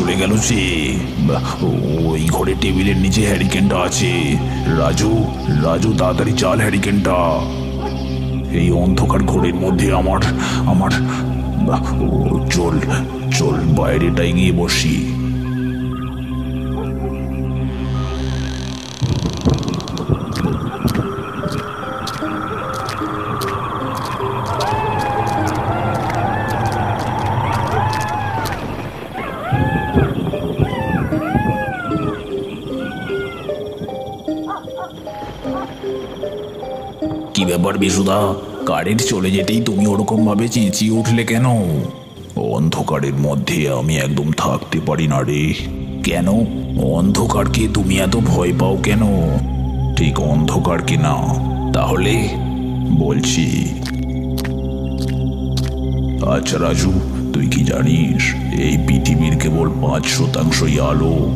চলে গেল যে, ওই ঘরে টেবিলের নিচে হ্যারিকেনটা আছে। রাজু রাজু, তাড়াতাড়ি চাল হ্যারিকেনটা এই অন্ধকার ঘরের মধ্যে আমার আমার চল চল বাইরেটাই গিয়ে বসি। কি ব্যাপার বিশুদা? কারেন্ট চলে যেতেই তুমি ওরকম ভাবে চেঁচিয়ে উঠলে কেন? অন্ধকারের মধ্যে আমি একদম থাকতে পারি না রে। কেন? অন্ধকারকে তুমি এত ভয় পাও কেন? ঠিক অন্ধকারকে না। তাহলে বলছি। আচ্ছা রাজু, তুই কি জানিস, এই পৃথিবীর কেবল পাঁচ শতাংশই আলো।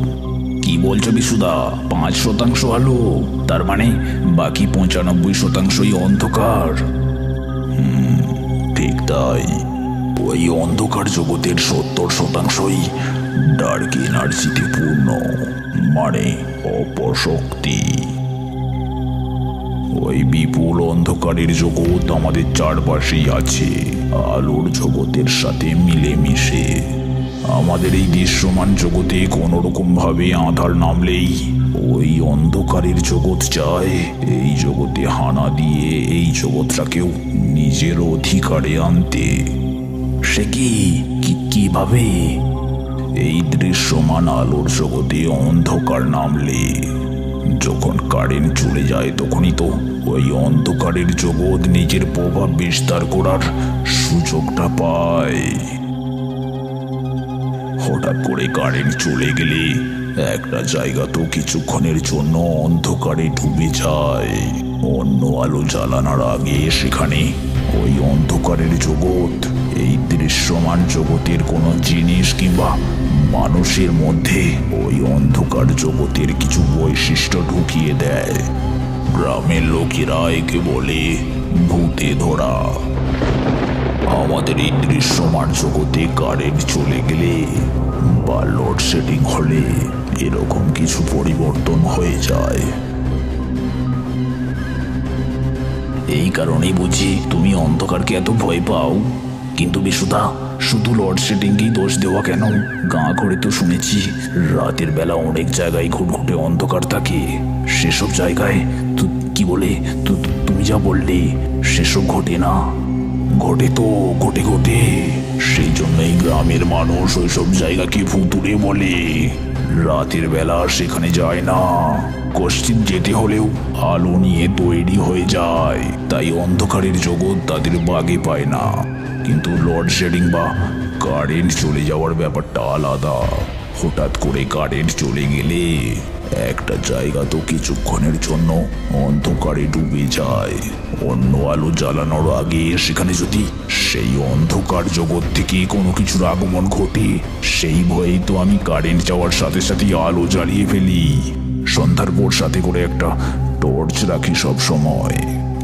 কি বলছো বিশুদা? পাঁচ শতাংশ আলো। তার মানে বাকি পঁচানব্বই শতাংশই অন্ধকার। ঠিক তাই। ওই অন্ধকার জগতের সত্তর শতাংশই ডার্ক এনার্জিতে পূর্ণ মানে অপশক্তি। ওই বিপুল অন্ধকারের জগৎ আমাদের চারপাশেই আছে, আলোর জগতের সাথে মিলেমিশে। আমাদের এই দৃশ্যমান জগতে কোনো রকম ভাবে আধার নামলেই ওই অন্ধকারের জগৎ চায়। এই জগতে হানা দিয়ে এই জগৎটাকেও নিজের অধিকারে আনতে। সে কি- কীভাবে? এই দৃশ্যমান আলোর জগতে অন্ধকার নামলে, যখন কারেন্ট চলে যায় তখনই তো ওই অন্ধকারের জগৎ নিজের প্রভাব বিস্তার করার সুযোগটা পায়। হঠাৎ করে কারেন্ট চলে গেলে একটা জায়গা তো কিছুক্ষণের জন্য অন্ধকারে ডুবে যায়। অন্য আলো জ্বালানোর আগে সেখানে ওই অন্ধকারের জগৎ, এই দৃশ্যমান জগতের কোনো জিনিস কিংবা মানুষের মধ্যে ওই অন্ধকার জগতের কিছু বৈশিষ্ট্য ঢুকিয়ে দেয়। গ্রামের লোকেরা একে বলে ভূতে ধরা। আমাদের এই দৃশ্যমান জগতে কারেন্ট চলে গেলে বা লোডশেডিং হলে এরকম কিছু পরিবর্তন হয়ে যায়। এই কারণেই বুঝি তুমি অন্ধকারকে এত ভয় পাও। কিন্তু বিশুদা, শুধু লোডশেডিংকেই দোষ দেওয়া কেন? গাঁ করে তো শুনেছি, রাতের বেলা অনেক জায়গায় ঘুটঘুটে অন্ধকার থাকে। সেসব জায়গায় কি বলে? তুমি যা বললে, সেসব ঘটে না। ঘটে তো ঘটে ঘটে। সেই জন্যই গ্রামের মানুষ ওইসব জায়গাকে ভুতুরে বলে। রাতের বেলা সেখানে যায় না। কশ্চিন যেতে হলেও আলো নিয়ে তৈরি হয়ে যায়। তাই অন্ধকারের জগৎ তাদের বাগে পায় না। কিন্তু লোডশেডিং বা কারেন্ট চলে যাওয়ার ব্যাপারটা আলাদা। হঠাৎ করে কারেন্ট চলে গেলে একটা জায়গা তো কিছুক্ষণের জন্য অন্ধকারে ডুবে যায়। অন্য আলো জ্বালানোর আগে সেখানে যদি সেই অন্ধকার জগৎ থেকে কোনো কিছুর আগমন ঘটে, সেই ভয়েই তো আমি কারেন্ট যাওয়ার সাথে সাথে আলো জ্বালিয়ে ফেলি। সন্ধ্যার পর সাথে করে একটা টর্চ রাখি সব সময়।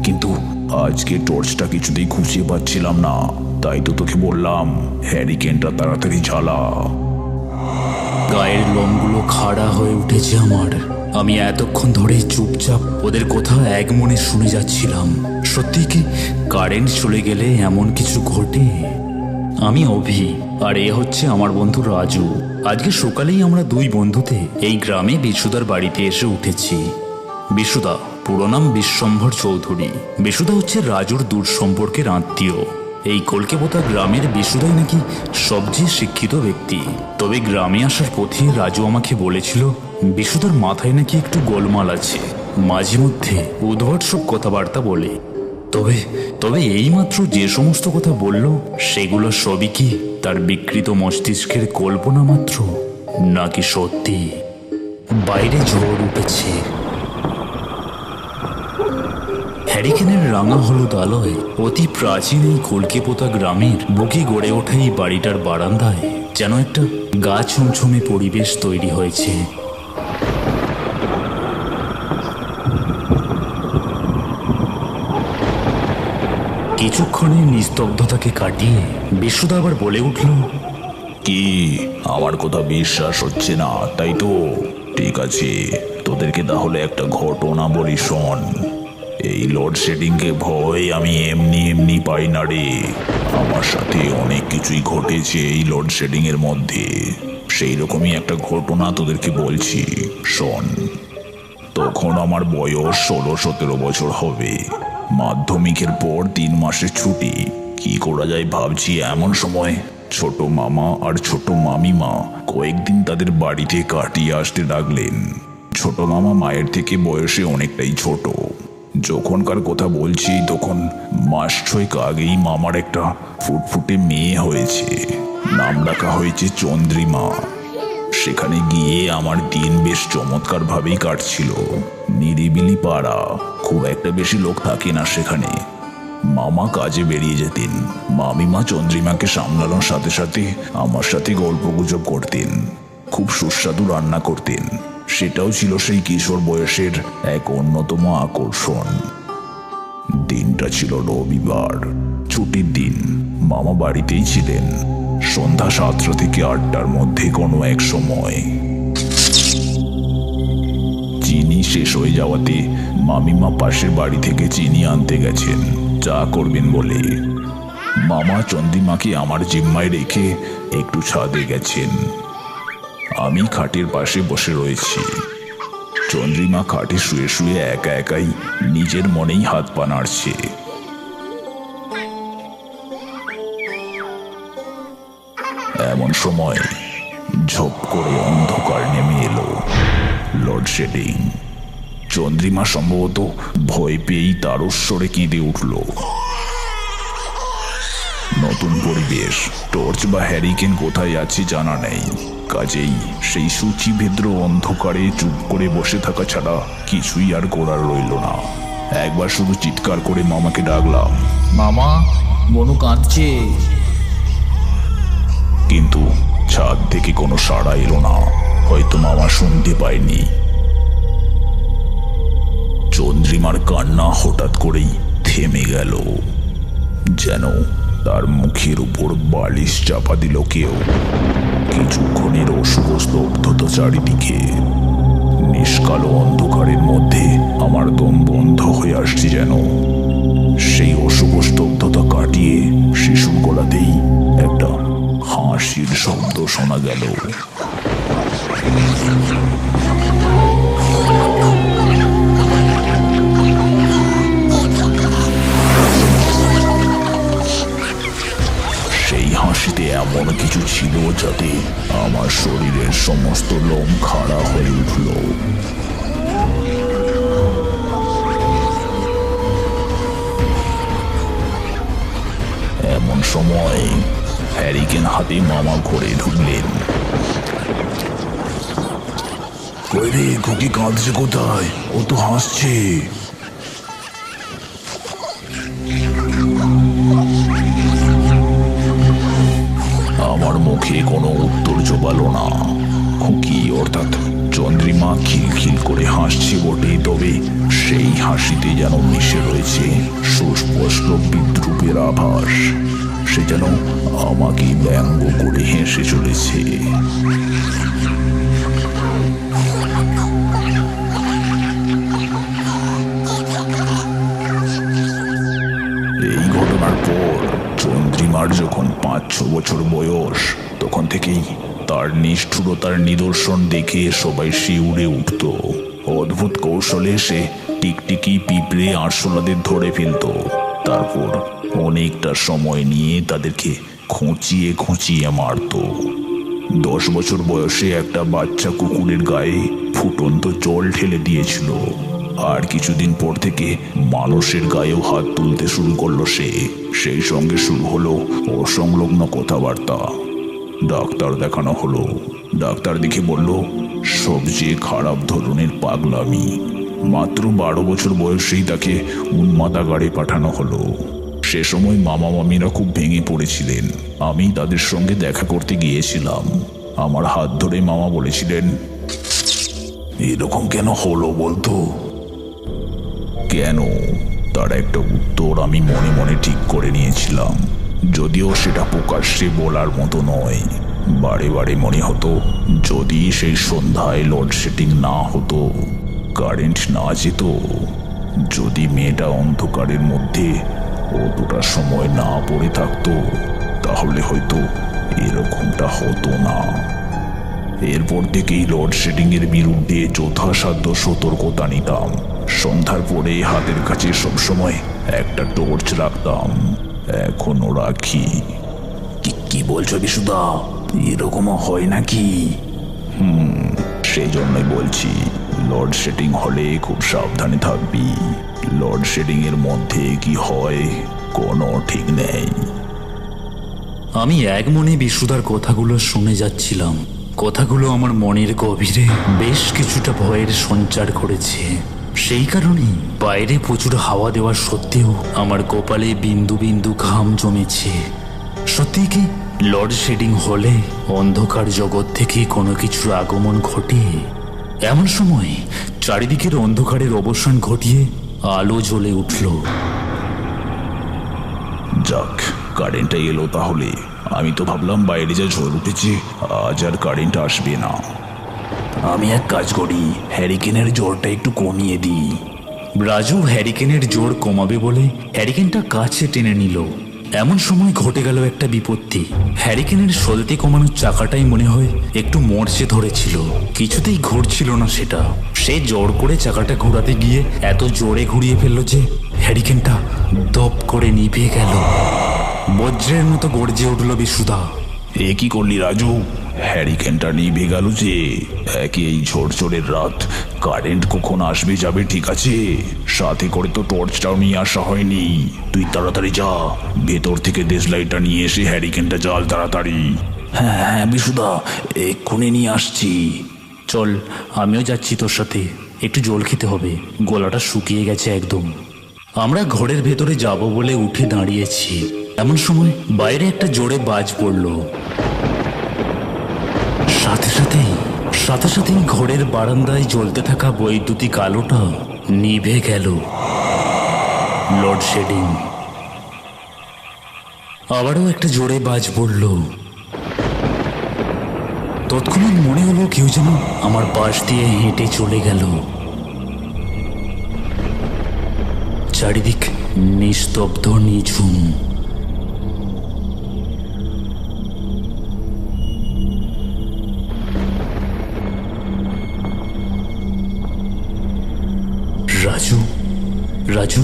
কিন্তু আজকে টর্চটা কিছুতেই খুঁজে পাচ্ছিলাম না। তাই তো তোকে বললাম হ্যারিকেনটা তাড়াতাড়ি জ্বালা গায়ের লোমগুলো খাড়া হয়ে উঠেছে আমার। আমি এতক্ষণ ধরে চুপচাপ ওদের কথা এক মনে শুনে যাচ্ছিলাম। সত্যি কি কারেন্ট চলে গেলে এমন কিছু ঘটে? আমি অভি, আর এ হচ্ছে আমার বন্ধু রাজু। আজকে সকালেই আমরা দুই বন্ধুতে এই গ্রামে বিশুদার বাড়িতে এসে উঠেছি। বিশুদা, পুরো নাম বিশ্বম্ভর চৌধুরী। বিশুদা হচ্ছে রাজুর দূর সম্পর্কের আত্মীয়। এই কলকেপোতা গ্রামের বিশুদাই নাকি সবচেয়ে শিক্ষিত ব্যক্তি। তবে গ্রামে আসার পথে রাজু আমাকে বলেছিল, বিশুদার মাথায় নাকি একটু গোলমাল আছে। মাঝে মধ্যে উদ্ভট সব কথাবার্তা বলে। তবে তবে এইমাত্র যে সমস্ত কথা বলল, সেগুলো সবই কি তার বিকৃত মস্তিষ্কের কল্পনা মাত্র? নাকি সত্যি? বাইরে ঝড় উঠেছে। হ্যারিকেনের রাঙা হলুদ আলোয় অতি প্রাচীন এই কলকেপোতা গ্রামের বুকে গড়ে ওঠা এই বাড়িটার বারান্দায় যেন একটা গা ছমছমে পরিবেশ তৈরি হয়েছে। কিছুক্ষণের নিস্তব্ধতাকে কাটিয়ে বিশুদা আবার বলে উঠল, কি? আমার কথা বিশ্বাস হচ্ছে না, তাই তো? ঠিক আছে, তোদেরকে তাহলে একটা ঘটনা বলি, শোন। এই লোডশেডিংকে ভয় আমি এমনি এমনি পাই না রে। আমার সাথে অনেক কিছুই ঘটেছে এই লোডশেডিং এর মধ্যে। সেই রকমই একটা ঘটনা তোদেরকে বলছি, শোন। তখন আমার বয়স ষোলো সতেরো বছর হবে। মাধ্যমিকের পর তিন মাসের ছুটি। কি করা যায় ভাবছি এমন সময়। ছোট মামা আর ছোট মামিমা কয়েকদিন তাদের বাড়িতে কাটিয়ে আসতে ডাকলেন ছোট মামা মায়ের থেকে বয়সে অনেকটাই ছোট। যখনকার কথা বলছি, তখন মাস ছয়েক আগেই মামার একটা ফুটফুটে মেয়ে হয়েছে। নাম রাখা হয়েছে চন্দ্রিমা। সেখানে গিয়ে আমার দিন বেশ চমৎকার ভাবেই কাটছিল। নিরিবিলি পাড়া, খুব একটা বেশি লোক থাকে না সেখানে। মামা কাজে বেরিয়ে যেতেন। মামিমা চন্দ্রিমাকে সামলানোর সাথে সাথে আমার সাথে গল্প গুজব করতেন। খুব সুস্বাদু রান্না করতেন। সেটাও ছিল সেই কিশোর বয়সের এক অন্যতম আকর্ষণ। দিনটা ছিল রবিবার, ছুটির দিন। মামা বাড়িতেই ছিলেন। সন্ধ্যা সাতটা থেকে আটটার মধ্যে কোনো এক সময়। চিনি শেষ হয়ে যাওয়াতে মামিমা পাশের বাড়ি থেকে চিনি আনতে গেছেন। চা করবেন বলে। মামা চন্দিমাকে আমার জিম্মায় রেখে একটু ছাদে গেছেন। আমি খাটের পাশে বসে রয়েছি। চন্দ্রিমা খাটে শুয়ে শুয়ে একা একাই নিজের মনেই হাত পা নাড়ছে। এমন সময় ঝোপ করে অন্ধকার নেমে এলো লোডশেডিং চন্দ্রিমা সম্ভবত ভয় পেয়েই তারস্বরে কেঁদে উঠল। নতুন পরিবেশ। টর্চ বা হ্যারিকেন কোথায় আছে জানা নেই। কাজেই সেই সূচিভেদ্র অন্ধকারে চুপ করে বসে থাকা ছাড়া কিছুই আর করার রইল না। একবার শুধু চিৎকার করে মামাকে ডাকলাম, মামা, মনু কাঁদছে। কিন্তু ছাদ থেকে কোনো সাড়া এলো না। হয়তো মামা শুনতে পায়নি। চন্দ্রিমার কান্না হঠাৎ করেই থেমে গেল। যেন তার মুখের উপর বালিশ চাপা দিল কেউ। কিছুক্ষণের অশুভ স্তব্ধতা চারিদিকে। নিষ্কালো অন্ধকারের মধ্যে আমার দম বন্ধ হয়ে আসছে যেন। সেই স্তব্ধতা কাটিয়ে শিশুর গলাতেই একটা হাসির শব্দ শোনা গেল। এমন কিছু ছিল যাতে আমার শরীরের সমস্ত লোম খাড়া হয়ে উঠল। এমন সময় হ্যারিকেন হাতে মামা ঘরে ঢুকলেন। কই রে কোথায়? ও তো হাসছে। অর্থাৎ চন্দ্রিমা খিলখিল করে হাসছে বটে তবে সেই হাসিতে যেন মিশে রয়েছে সুস্পষ্ট বিদ্রুপের আভাস। সে যেন আমাকে ব্যঙ্গ করে হেসে চলেছে। এই ঘটনার পর চন্দ্রিমার যখন পাঁচ ছ বছর বয়স, তখন থেকেই তার নিষ্ঠুরতার নিদর্শন দেখে সবাই শিউরে উঠত। অদ্ভুত কৌশলে সে টিকটিকি পিঁপড়ে আরশোলাদের ধরে ফেলত। তারপর অনেকটা সময় নিয়ে তাদেরকে খুঁচিয়ে খুঁচিয়ে মারত। দশ বছর বয়সে একটা বাচ্চা কুকুরের গায়ে ফুটন্ত জল ঠেলে দিয়েছিল। আর কিছুদিন পর থেকে মানুষের গায়েও হাত তুলতে শুরু করল সে। সেই সঙ্গে শুরু হলো অসংলগ্ন কথাবার্তা। ডাক্তার দেখানো হলো। ডাক্তার দেখে বলল, সবচেয়ে খারাপ ধরনের পাগলামি। মাত্র বারো বছর বয়সেই তাকে উন্মাদাগারে পাঠানো হলো। সে সময় মামা মামিরা খুব ভেঙে পড়েছিলেন। আমি তাদের সঙ্গে দেখা করতে গিয়েছিলাম। আমার হাত ধরে মামা বলেছিলেন, এরকম কেন হলো বলতো? কেন? তার একটা উত্তর আমি মনে মনে ঠিক করে নিয়েছিলাম। যদিও সেটা প্রকাশ্যে বলার মতো নয়। বারে বারে মনে হতো, যদি সেই সন্ধ্যায় লোডশেডিং না হতো কারেন্ট না যেত, যদি মেয়েটা অন্ধকারের মধ্যে অতটা সময় না পড়ে থাকতো, তাহলে হয়তো এরকমটা হতো না। এরপর থেকেই লোডশেডিং এর বিরুদ্ধে যথাসাধ্য সতর্কতা নিতাম। সন্ধ্যার পরে হাতের কাছে সবসময় একটা টর্চ রাখতাম। এখনও রাখি। কি কি বলছো বিশুদা? এরকমও হয় নাকি? হুম সেই জন্যই বলছি লর্ড শেডিং হলে খুব সাবধানে থাকবি। লোডশেডিং এর মধ্যে কি হয় কোনো ঠিক নেই। আমি এক মনে বিশুদার কথাগুলো শুনে যাচ্ছিলাম। কথাগুলো আমার মনের গভীরে বেশ কিছুটা ভয়ের সঞ্চার করেছে। সেই কারণে বাইরে প্রচুর হাওয়া দেওয়া সত্ত্বেও আমার কপালে বিন্দু বিন্দু ঘাম জমেছে। সত্যি কি লোডশেডিং হলে অন্ধকার জগৎ থেকে কোনো কিছুর আগমন ঘটে? এমন সময় চারিদিকের অন্ধকারের অবসান ঘটিয়ে আলো জ্বলে উঠল। যাক কারেন্টটা এলো তাহলে। আমি তো ভাবলাম বাইরে যা ঝড় উঠেছে, আজ আর কারেন্ট আসবে না। আমি এক কাজ করি, হ্যারিকেনের জোরটা একটু কমিয়ে দিই। রাজু হ্যারিকেনের জোর কমাবে বলে হ্যারিকেনটা কাছে টেনে নিল। এমন সময় ঘটে গেল একটা বিপত্তি। হ্যারিকেনের সলতে কমানোর চাকাটাই মনে হয় একটু মরচে ধরেছিল। কিছুতেই ঘুরছিল না সেটা। সে জোর করে চাকাটা ঘোরাতে গিয়ে এত জোরে ঘুরিয়ে ফেলল যে হ্যারিকেনটা দপ করে নিভে গেল। বজ্রের মতো গর্জে উঠল বিশুদা। এ করলি, রাজু? হ্যারিকেনটা নিভে গেল যে একে এই ঝড়ঝড়ের রাত। কারেন্ট কখন আসবে যাবে ঠিক আছে। সাথে করে তো টর্চটাও নিয়ে আসা হয়নি। তুই তাড়াতাড়ি যা। ভেতর থেকে দেশলাইটটা নিয়ে এসে হ্যারিকেনটা জাল তাড়াতাড়ি। হ্যাঁ হ্যাঁ বিশুদা, এক্ষুনি নিয়ে আসছি। চল, আমিও যাচ্ছি তোর সাথে। একটু জল খেতে হবে। গলাটা শুকিয়ে গেছে একদম। আমরা ঘরের ভেতরে যাব বলে উঠে দাঁড়িয়েছি। এমন সময় বাইরে একটা জোরে বাজ পড়ল। সাথে সাথেই সাথে সাথেই ঘরের বারান্দায় জ্বলতে থাকা বৈদ্যুতিক আলোটা নিভে গেল। লোডশেডিং। আবারও একটা জোরে বাজ পড়ল। তৎক্ষণাৎ মনে হলো কেউ যেন আমার পাশ দিয়ে হেঁটে চলে গেল। চারিদিক নিস্তব্ধ, নিঝুম। রাজু?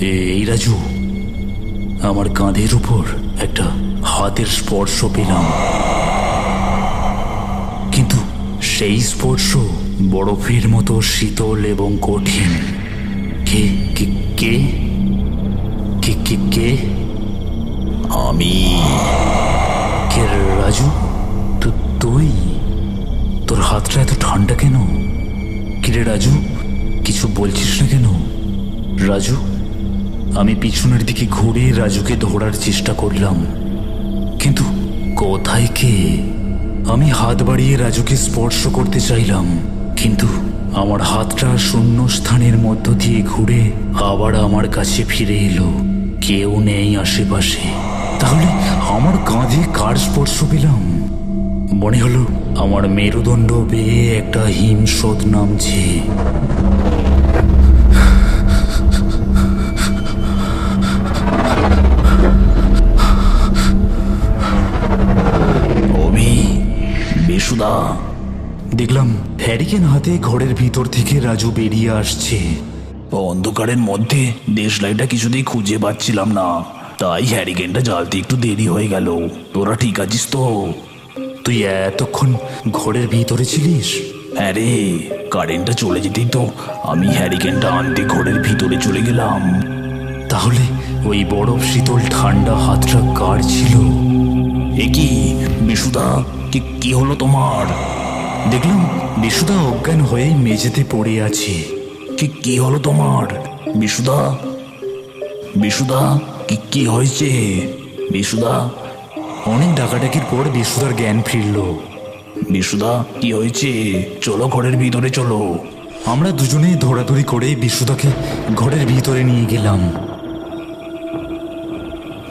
এই রাজু, আমার কাঁধের উপর একটা হাতের স্পর্শ পেলাম। কিন্তু সেই স্পর্শ বরফের মতো শীতল এবং কঠিন। কে কে কে? কে কে কে? আমি। কে রাজু? তু- তুই? তোর হাতটা এত ঠান্ডা কেন? কিরে রাজু? কিছু বলছিস না কেন? রাজু, আমি পিছনের দিকে ঘুরে রাজুকে ধরার চেষ্টা করলাম। কিন্তু কোথায় কে? আমি হাত বাড়িয়ে রাজুকে স্পর্শ করতে চাইলাম, কিন্তু আমার হাতটা শূন্য স্থানের মধ্য দিয়ে ঘুরে আবার আমার কাছে ফিরে এলো। কেউ নেই আশেপাশে। তাহলে আমার কাঁধে কার স্পর্শ পেলাম? মনে হলো আমার মেরুদণ্ড বেয়ে একটা হিমস্রোত নামছে। দেখলাম হ্যারিকেন হাতে ঘরের ভিতর থেকে রাজু বেরিয়ে আসছে। অন্ধকারের মধ্যে দেশলাইটটা কিছুতেই খুঁজে পাচ্ছিলাম না। তাই হ্যারিকেনটা জ্বালতে একটু দেরি হয়ে গেল। তোরা ঠিক আছিস তো? তুই এতক্ষণ ঘরের ভিতরে ছিলিস? হ্যাঁ রে কারেন্টটা চলে যেতেই তো আমি হ্যারিকেনটা আনতে ঘরের ভিতরে চলে গেলাম। তাহলে ওই বরফ শীতল ঠান্ডা হাতটা কার ছিল? এ কি বিশুদা কি হলো তোমার? দেখলাম বিশুদা অজ্ঞান হয়ে মেঝেতে পড়ে আছে। কি কি হলো তোমার? বিশুদা? বিশুদা, কি কি হয়েছে? বিশুদা? অনেক ডাকাডাকির পর বিশুদার জ্ঞান ফিরল। বিশুদা, কি হয়েছে? চলো ঘরের ভিতরে চলো। আমরা দুজনে ধরাধরি করে বিশুদাকে ঘরের ভিতরে নিয়ে গেলাম।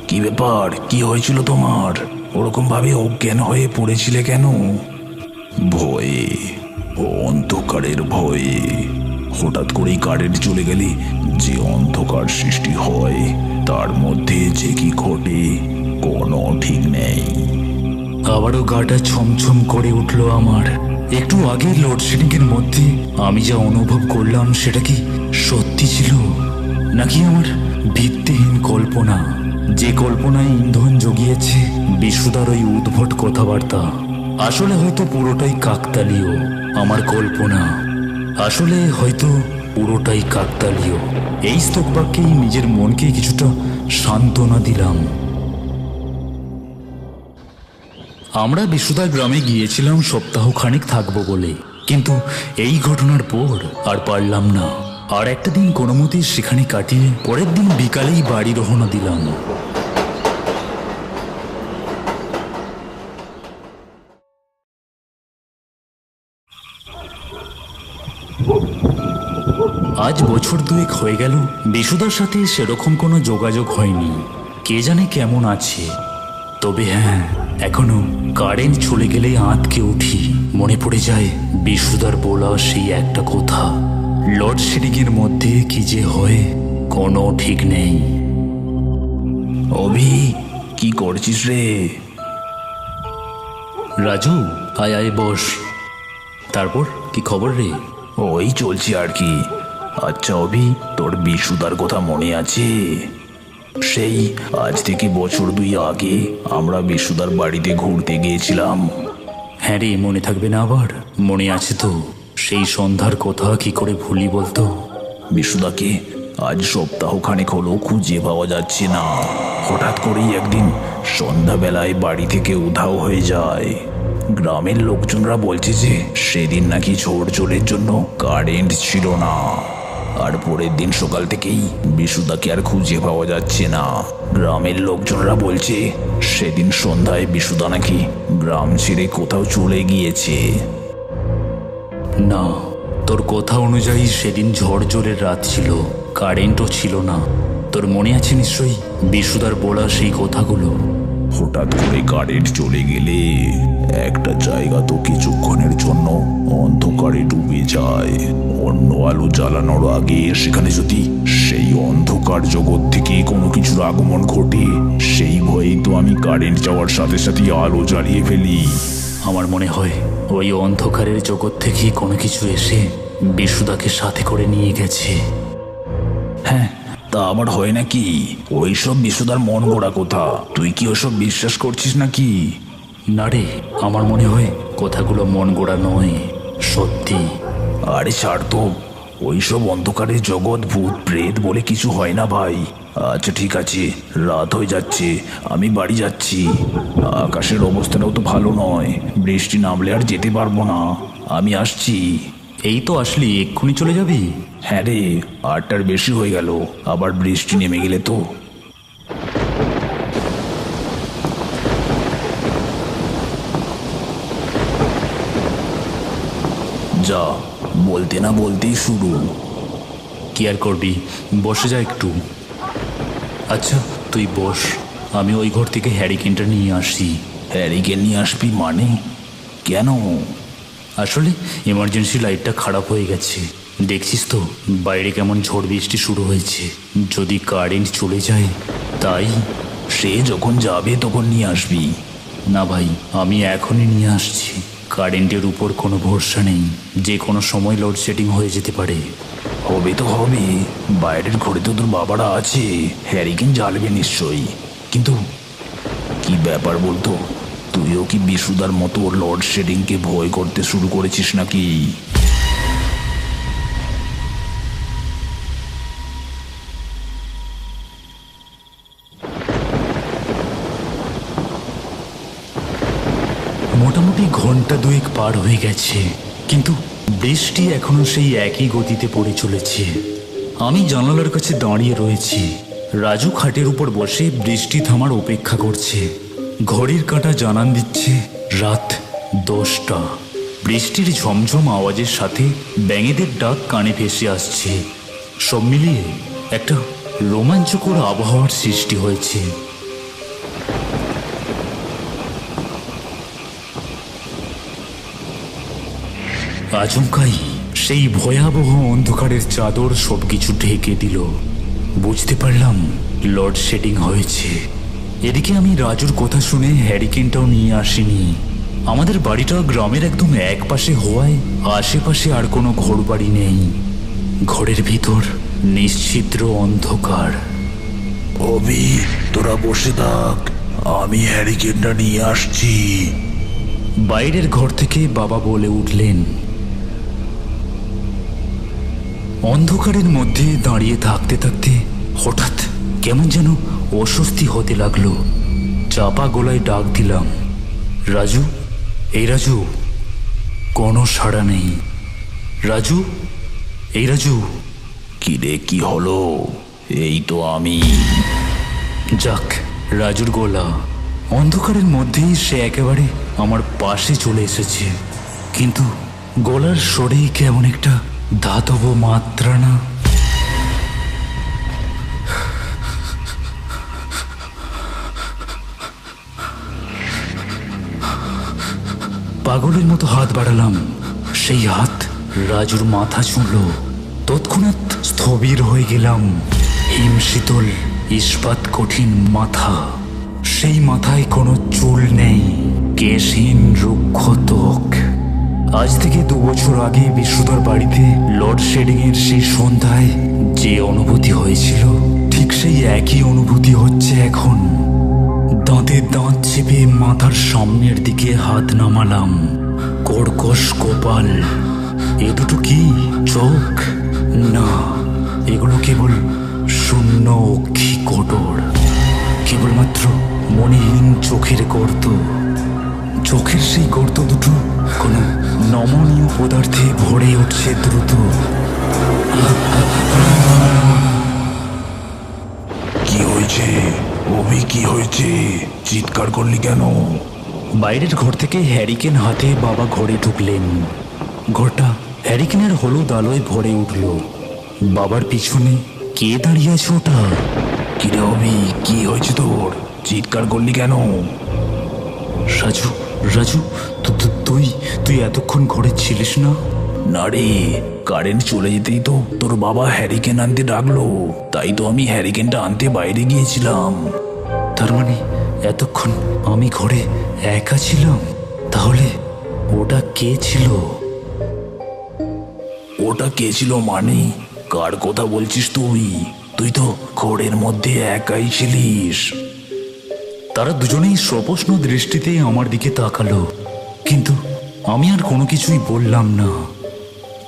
কি ব্যাপার? কি হয়েছিল তোমার? ওরকম ভাবে অজ্ঞান হয়ে পড়েছিলে কেন? ভয়ে অন্ধকারের ভয়ে। হঠাৎ করেই কারেন্ট চলে গেলে যে অন্ধকার সৃষ্টি হয়, তার মধ্যে যে কি ঘটে, কোনো ঠিক নেই। আবারও গাটা ছমছম করে উঠল আমার। একটু আগে লোডশেডিং এর মধ্যে আমি যা অনুভব করলাম সেটা কি সত্যি ছিল? নাকি আমার ভিত্তিহীন কল্পনা? যে কল্পনায় ইন্ধন জগিয়েছে, বিশুদার ওই উদ্ভট কথাবার্তা। আসলে হয়তো পুরোটাই কাকতালীয়, আমার কল্পনা। আসলে হয়তো পুরোটাই কাকতালীয়। এই স্তববাক্যেই নিজের মনকে কিছুটা সান্ত্বনা দিলাম। আমরা বিশুদা গ্রামে গিয়েছিলাম সপ্তাহ খানিক থাকব বলে। কিন্তু এই ঘটনার পর আর পারলাম না। আর একটা দিন কোনো মতে সেখানে কাটিয়ে পরের দিন বিকালেই বাড়ি রহনা দিলাম। আজ বছর দুয়েক হয়ে গেল। বিশুদার সাথে সেরকম কোনো যোগাযোগ হয়নি। কে জানে কেমন আছে। তবে হ্যাঁ এখনও কারেন্ট চলে গেলেই আঁতকে উঠি। মনে পড়ে যায়, বিশুদার বলা সেই একটা কথা লোডশেডিং এর মধ্যে কি যে হয়, কোনো ঠিক নেই। অভি, কি করছিস রে? রাজু, আয় আয়, বস। তারপর কি খবর রে? ওই চলছে আর কি। আচ্ছা অভি তোর বিশুদার কথা মনে আছে? সেই আজ থেকে বছর দুই আগে আমরা বিশুদার বাড়িতে ঘুরতে গিয়েছিলাম। হ্যাঁ রে মনে থাকবে না আবার? মনে আছে তো সেই সন্ধ্যার কথা কি করে ভুলি বলতো? বিশুদাকে আজ সপ্তাহ খানেক হলো খুঁজে পাওয়া যাচ্ছে না। হঠাৎ করেই একদিন সন্ধ্যাবেলায় বাড়ি থেকে উধাও হয়ে যায়। গ্রামের লোকজনরা বলছে যে সেদিন নাকি ঝড় জলের জন্য কারেন্ট ছিল না। আর পরের দিন সকাল থেকেই বিশুদাকে আর খুঁজে পাওয়া যাচ্ছে না। গ্রামের লোকজনরা বলছে, সেদিন সন্ধ্যায় বিশুদা নাকি গ্রাম ছেড়ে কোথাও চলে গিয়েছে। না, তোর কথা অনুযায়ী সেদিন ঝড় জোরের রাত ছিল, কারেন্টও ছিল না। তোর মনে আছে নিশ্চয়ই বিশুদার বলা সেই কথাগুলো? হঠাৎ করে কারেন্ট চলে গেলে একটা জায়গা তো কিছুক্ষণের জন্য অন্ধকারে ডুবে যায়। অন্য আলো জ্বালানোর আগে সেখানে যদি সেই অন্ধকার জগৎ থেকে কোনো কিছুর আগমন ঘটে, সেই ভয়েই তো আমি কারেন্ট যাওয়ার সাথে সাথে আলো জ্বালিয়ে ফেলি। আমার মনে হয় ওই অন্ধকারের জগৎ থেকে কোনো কিছু এসে বিশুদাকে সাথে করে নিয়ে গেছে। হ্যাঁ তা আমার হয় নাকি? ওইসব বিশুদার মন গোড়া কথা। তুই কি ওসব বিশ্বাস করছিস নাকি? না রে আমার মনে হয় কথাগুলো মন গোড়া নয় সত্যি। আরে ছাড় তো ওইসব অন্ধকারের জগৎ ভূত প্রেত বলে কিছু হয় না ভাই। আচ্ছা ঠিক আছে রাত হয়ে যাচ্ছে আমি বাড়ি যাচ্ছি। আকাশের অবস্থাটাও তো ভালো নয় বৃষ্টি নামলে আর যেতে পারব না। আমি আসছি। এই তো আসলি এক্ষুনি চলে যাবি? হ্যাঁ রে আটটার বেশি হয়ে গেল আবার বৃষ্টি নেমে গেলে তো। যা বলতে না বলতেই শুরু। কি আর করবি? বসে যা একটু। আচ্ছা তুই বস আমি ওই ঘর থেকে হ্যারিকেনটা নিয়ে আসি। হ্যারিকে নিয়ে আসবি মানে? কেন? আসলে এমার্জেন্সি লাইটটা খারাপ হয়ে গেছে। দেখছিস তো, বাইরে কেমন ঝড় বৃষ্টি শুরু হয়েছে। যদি কারেন্ট চলে যায়, তাই সে যখন যাবে তখন নিয়ে আসবি। না ভাই, আমি এখনই নিয়ে আসছি। কারেন্টের উপর কোনো ভরসা নেই। যে কোনো সময় লোডশেডিং হয়ে যেতে পারে। হবে তো হবে। বাইরের ঘরে তো তোর বাবারা আছে। হ্যারিকেন জ্বালবে নিশ্চয়ই। কিন্তু কি ব্যাপার বলতো? তুইও কি বিশুদার মতো লোডশেডিংকে ভয় করতে শুরু করেছিস নাকি? মোটামুটি ঘণ্টা দুয়েক পার হয়ে গেছে, কিন্তু বৃষ্টি এখনও সেই একই গতিতে পড়ে চলেছে। আমি জানালার কাছে দাঁড়িয়ে রয়েছি। রাজু খাটের উপর বসে বৃষ্টি থামার অপেক্ষা করছে। ঘড়ির কাঁটা জানান দিচ্ছে রাত দশটা। বৃষ্টির ঝমঝম আওয়াজের সাথে ব্যাঙেদের ডাক কানে ভেসে আসছে। সব মিলিয়ে একটা রোমাঞ্চকর আবহাওয়ার সৃষ্টি হয়েছে। আচমকাই সেই ভয়াবহ অন্ধকারের চাদর সবকিছু ঢেকে দিল। বুঝতে পারলাম লর্ড শেডিং হয়েছে। এদিকে আমি রাজুর কথা শুনে হ্যারিকেনটাও নিয়ে আসিনি। আমাদের বাড়িটা গ্রামের একদম এক পাশে হওয়ায় আশেপাশে আর কোনো ঘরবাড়ি নেই। ঘরের ভিতর নিশ্চিদ্র অন্ধকার। অবি তোরা বসে থাক। আমি হ্যারিকেনটা নিয়ে আসছি। বাইরের ঘর থেকে বাবা বলে উঠলেন অন্ধকারের মধ্যে দাঁড়িয়ে থাকতে থাকতে হঠাৎ কেমন যেন অস্বস্তি হতে লাগল। চাপা গলায় ডাক দিলাম রাজু এই রাজু কোনো সাড়া নেই। রাজু এই রাজু কি রে কি হলো? এই তো আমি। যাক রাজুর গলা। অন্ধকারের মধ্যেই সে একেবারে আমার পাশে চলে এসেছে। কিন্তু গলার স্বরেই কেমন একটা ধাতব মাত্রা না। পাগলের মতো হাত বাড়ালাম। সেই হাত রাজুর মাথা ছুঁল তৎক্ষণাৎ স্থবির হয়ে গেলাম হিম শীতল ইস্পাত কঠিন মাথা। সেই মাথায় কোনো চুল নেই কেশহীন রুক্ষ ত্বক আজ থেকে দু বছর আগে বিশুদার বাড়িতে লোডশেডিং এর সেই সন্ধ্যায় যে অনুভূতি হয়েছিল, ঠিক সেই একই অনুভূতি হচ্ছে এখন। দাঁতে দাঁত চেপে মাথার সামনের দিকে হাত নামালাম। কর্কশ কপাল। এ দুটো কি চোখ? না, এগুলো কেবল শূন্য অক্ষি কোটর। কেবলমাত্র মনেহীন চোখের গর্ত। চোখের সেই গর্ত দুটো কোনো নমনীয় পদার্থে ভরে উঠছে দ্রুত। কি হয়েছে? চিৎকার করলি কেন? বাইরের ঘর থেকে হ্যারিকেন হাতে বাবা ঘরে ঢুকলেন। ঘরটা হ্যারিকেনের হলুদ আলোয় ভরে উঠল। বাবার পিছনে কে দাঁড়িয়ে আছে ওটা? কিরে অবি কি হয়েছে তোর? চিৎকার করলি কেন? রাজু রাজু তুই তুই এতক্ষণ ঘরে ছিলিস না? না রে কারেন্ট চলে যেতেই তো তোর বাবা হ্যারিকেন আনতে ডাকলো। তাই তো আমি হ্যারিকেনটা আনতে বাইরে গিয়েছিলাম। তার মানে এতক্ষণ আমি ঘরে একা ছিলাম? তাহলে ওটা কে ছিল? ওটা কে ছিল মানে? কার কথা বলছিস তুই? তুই তো ঘরের মধ্যে একাই ছিলিস। তারা দুজনেই সপ্রশ্ন দৃষ্টিতে আমার দিকে তাকালো। কিন্তু আমি আর কোনো কিছুই বললাম না।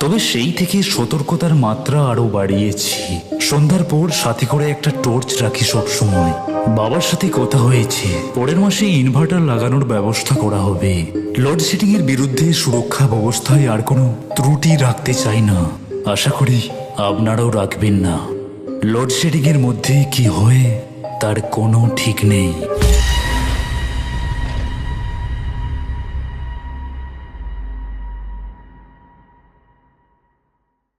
তবে সেই থেকে সতর্কতার মাত্রা আরও বাড়িয়েছি। সন্ধ্যার পর সাথে করে একটা টর্চ রাখি সব সময় বাবার সাথে কথা হয়েছে। পরের মাসে ইনভার্টার লাগানোর ব্যবস্থা করা হবে। লোডশেডিং এর বিরুদ্ধে সুরক্ষা ব্যবস্থায় আর কোনো ত্রুটি রাখতে চাই না। আশা করি আপনারাও রাখবেন না। লোডশেডিং এর মধ্যে কি হয়, তার কোনো ঠিক নেই।